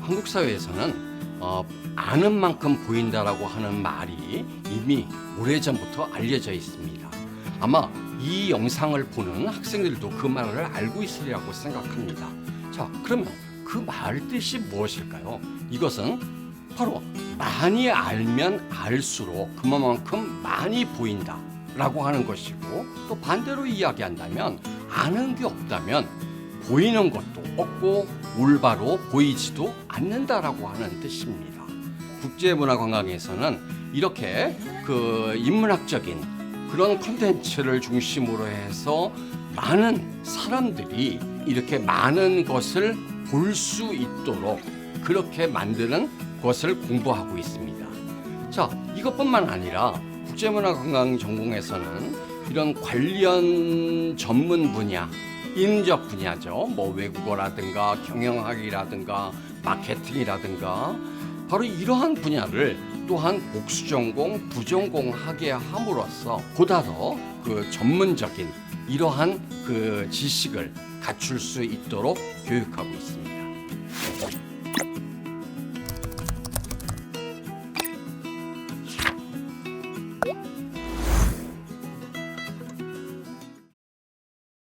한국 사회에서는 어, 아는 만큼 보인다라고 하는 말이 이미 오래전부터 알려져 있습니다. 아마 이 영상을 보는 학생들도 그 말을 알고 있으리라고 생각합니다. 자, 그러면 그 말 뜻이 무엇일까요? 이것은 바로 많이 알면 알수록 그만큼 많이 보인다 라고 하는 것이고 또 반대로 이야기한다면 아는 게 없다면 보이는 것도 없고 올바로 보이지도 않는다라고 하는 뜻입니다. 국제문화관광에서는 이렇게 그 인문학적인 그런 콘텐츠를 중심으로 해서 많은 사람들이 이렇게 많은 것을 볼 수 있도록 그렇게 만드는 것을 공부하고 있습니다. 자, 이것뿐만 아니라 국제문화관광 전공에서는 이런 관련 전문 분야, 인접 분야죠. 뭐 외국어라든가 경영학이라든가 마케팅이라든가 바로 이러한 분야를 또한 복수 전공, 부전공하게 함으로써 보다 더 그 전문적인 이러한 그 지식을 갖출 수 있도록 교육하고 있습니다. 음.